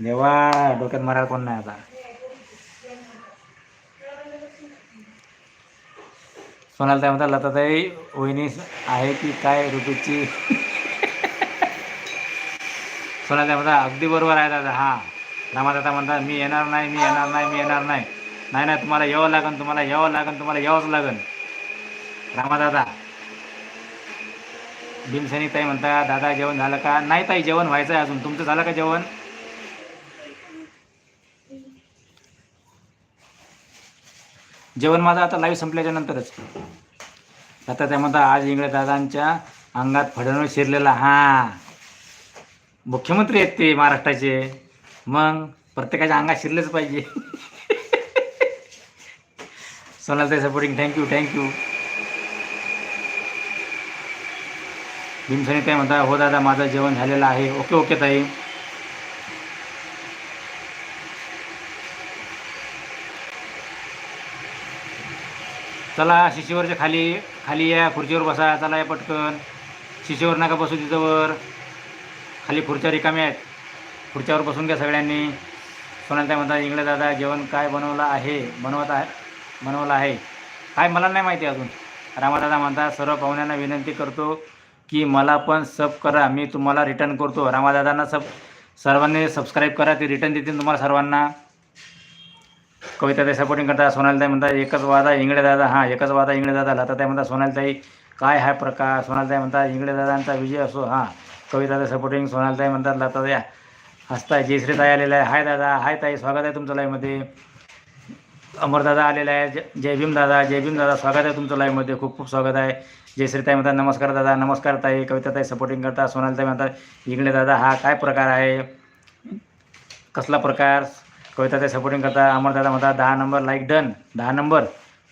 देवा डोक्यात मारायला कोण नाही आता. सोनाल ताई म्हणतात लताताई वहिनी आहे की काय रुपीची? सोनाल ताई म्हणतात अगदी बरोबर आहे दादा हां. रामादादा म्हणतात मी येणार नाही मी येणार नाही मी येणार नाही. नाही नाही तुम्हाला यावं लागन तुम्हाला यावं लागन तुम्हाला यावंच लागन. रामादादा भीमसेनी ताई म्हणता दादा जेवण झालं का? नाही ताई जेवण व्हायचं आहे अजून. तुमचं झालं का जेवण? जेवण माझं आता लाईव्ह संपल्याच्या नंतरच. आता त्या आज इंगळे दादांच्या अंगात फडणवीस शिरलेला. हा. मुख्यमंत्री आहेत ते महाराष्ट्राचे. मग प्रत्येकाच्या अंगात शिरलेच पाहिजे. सोनालताई supporting thank you thank you भीमसनी ताई म्हणता हो दादा माझं जेवण झालेलं आहे. ओके ओके ताई. चला शिशीवरच्या खाली खाली या खुर्चीवर बसा चला या पटकन. शिशीवर नका बसू तिथंवर खाली खुर्च्या रिकाम्या आहेत. खुर्च्यावर बसून घ्या सगळ्यांनी. सोनालताई म्हणतात इंगळे दादा जेवण काय बनवलं आहे? बनवत आहे बनवलं आहे. काय मला नाही माहिती अजून. रामादादा म्हणतात सर्व पाहुण्यांना विनंती करतो की मला पण सब करा. मी तुम्हाला रिटर्न करतो. रामादादांना सब सर्वांनी सबस्क्राईब करा. ते रिटर्न देतील तुम्हाला सर्वांना. कविताताई सपोर्टिंग करता सोनालताई म्हणतात एकच वादा इंगळे दादा हां एकच वादा इंगळे दादा लताताई म्हणतात सोनालताई काय हा प्रकार? सोनालताई म्हणतात इंगळे दादांचा विजय असो हां. कविता सपोर्टिंग सोनालताई म्हणतात लताताई हसताय जयश्रीताई आलेला आहे हाय दादा हाय ताई स्वागत आहे तुमचं लाईव्हमध्ये अमरदादा आलेला आहे जय जय भीम दादा जय भीम दादा स्वागत आहे तुमचं लाईव्हमध्ये खूप खूप स्वागत आहे. जयश्रीताई म्हणतात नमस्कार दादा नमस्कार ताई. कविताताई सपोर्टिंग करता सोनालताई म्हणतात इंगळे दादा हा काय प्रकार आहे? कसला प्रकार? कविता ते सपोर्टिंग करता अमरदादा म्हणता दहा नंबर लाईक डन दहा number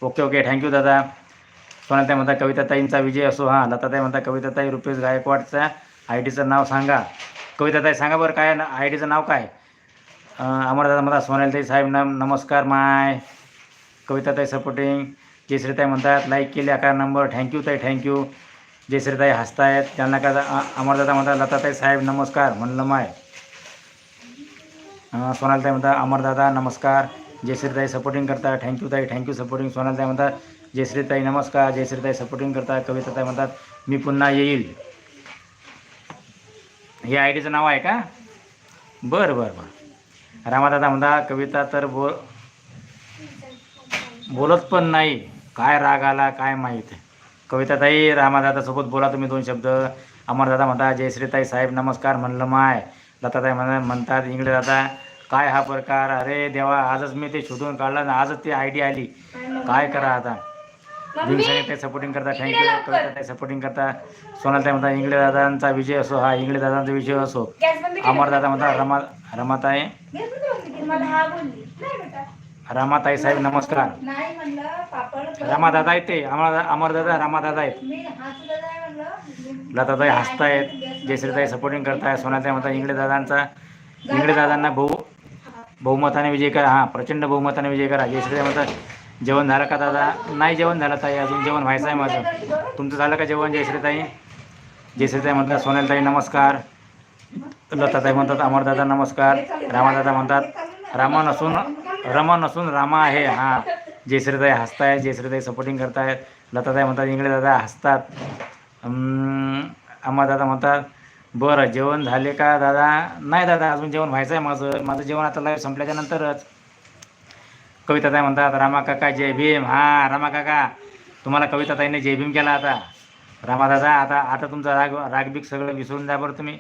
okay okay thank you दादा. सोनालताई म्हणता कविताताईंचा विजय असो हां. लताताई म्हणता कविताताई रुपेश गायकवाडचा आय डीचं नाव सांगा. कविताताई सांगा बरं काय आय डीचं नाव काय? अमरदादा म्हणतात सोनालताई साहेब नम नमस्कार माय. कविताताई सपोर्टिंग जयश्रीताई म्हणतात लाईक केले अकरा नंबर थँक्यू ताई थँक्यू जयश्रीताई हसतायत. त्यांना का अ- अमरदादा म्हणतात लताताई साहेब नमस्कार. म्हणलं माय. सोनालताई म्हणतात अमरदादा नमस्कार. जयश्रीताई सपोर्टिंग करता. थँक्यू ताई. थँक्यू सपोर्टिंग सोनालताई म्हणतात जयश्रीताई नमस्कार. जयश्रीताई सपोर्टिंग करता. कविताताई म्हणतात मी पुन्हा येईल. हे आय डीचं नाव आहे का? बरं बरं बरं. रामादादा म्हणता कविता तर बोल बोलत पण नाही. काय राग आला काय माहीत? कविताताई रामादादासोबत बोला तुम्ही दोन शब्द. अमरदादा म्हणता जयश्रीताई साहेब नमस्कार म्हणलं माय. लताताई म्हणा म्हणतात इंगळे दादा काय हा प्रकार? अरे देवा आजच मी ते शोधून काढलं ना आजच ती आय डी आली. काय करा आता? भीमसेनी ताई सपोर्टिंग करता थँक्यू कविताताई सपोर्टिंग करता. सोनालताई म्हणता इंगळे दादांचा विजय असो हा इंगळे दादांचा विजय असो. केला. अमरदादा म्हणता रमा रमाताई. हा रमाताई साहेब नमस्कार. रामादादा आहेत ते. अमर अमरदादा रामादादा आहेत. लताताई हसतायत. जयश्रीताई सपोर्टिंग करताय सोनाताई म्हणता इंगळे दादांचा इंगळे दादांना बहु. बहुमताने विजय करा. हां प्रचंड बहुमताने विजय करा. जयश्रीताई म्हणतात जेवण झालं का दादा? नाही जेवण झालं ताई अजून जेवण व्हायचं आहे माझं. तुमचं झालं का जेवण जयश्रीताई जयश्रीताई म्हणतात सोनालताई नमस्कार. लताताई म्हणतात अमरदादा नमस्कार. रामादादा म्हणतात रामा नसून रमा नसून रामा आहे. हां जयश्रीताई हसतायत जयश्रीताई सपोर्टिंग करतायत. लताताई म्हणतात इंगळे दादा हसतात. अमरदादा म्हणतात बरं जेवण झाले का दादा? नाही दादा अजून जेवण व्हायचं आहे माझं. माझं जेवण आता लाईव्ह संपल्याच्या नंतरच. कविताताई म्हणतात रामा काका जय भीम. हां रामा काका. तुम्हाला कविताताईने जय भीम केला आता. रामादादा आता आता तुमचा राग रागबीक सगळं विसरून जा बरं तुम्ही.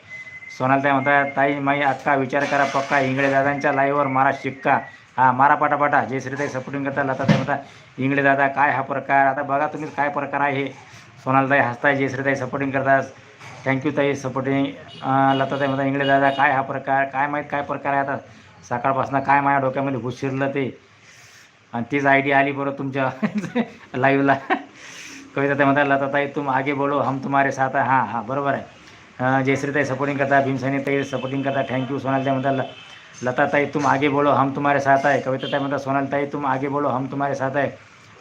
सोनालताई म्हणतात ताई माई अक्का विचार करा पक्का. इंगळे दादांच्या लाईव्हवर मारा शिक्का. हा मारा पाटापाटा. जयश्रीताई सपोर्टिंग करता लताताई म्हणता इंगळे दादा काय हा प्रकार? आता बघा तुम्ही काय प्रकार आहे. हे सोनालताई हसताय जय श्रीताई सपोर्टिंग करतात. थँक्यू ताई सपोर्टिंग लताताई म्हणतात इंगळे दादा काय हा प्रकार काय माहीत काय प्रकार आहे आता? सकाळपासून काय माझ्या डोक्यामध्ये घुस शिरलं ते? आणि तीच आय डी आली बरं तुमच्या लाईव्हला कविता ताई म्हणतात लताताई तुम आगे बोलो हम तुम्हारे साथ हां. हां बरोबर आहे. जयश्रीताई सपोर्टिंग करता भीमसेनी ताई सपोर्टिंग करता थँक्यू सोनालताई म्हणतात ल- लताताई तुम आगे बोलो हम तुम्हारे साथ आहे कविताताई म्हणतात सोनालताई तुम आगे बोलो हम तुम्हारे साथ आहे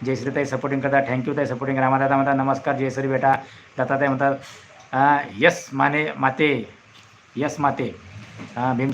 जयश्रीताई सपोर्टिंग करता थँक्यू ताई सपोर्टिंग रामादादा म्हणता नमस्कार जयश्री बेटा. लताताई म्हणतात ಎಸ್ ಮನೆ ಮತೆ ಎಸ್ ಮತೆ. ಬಿಮ್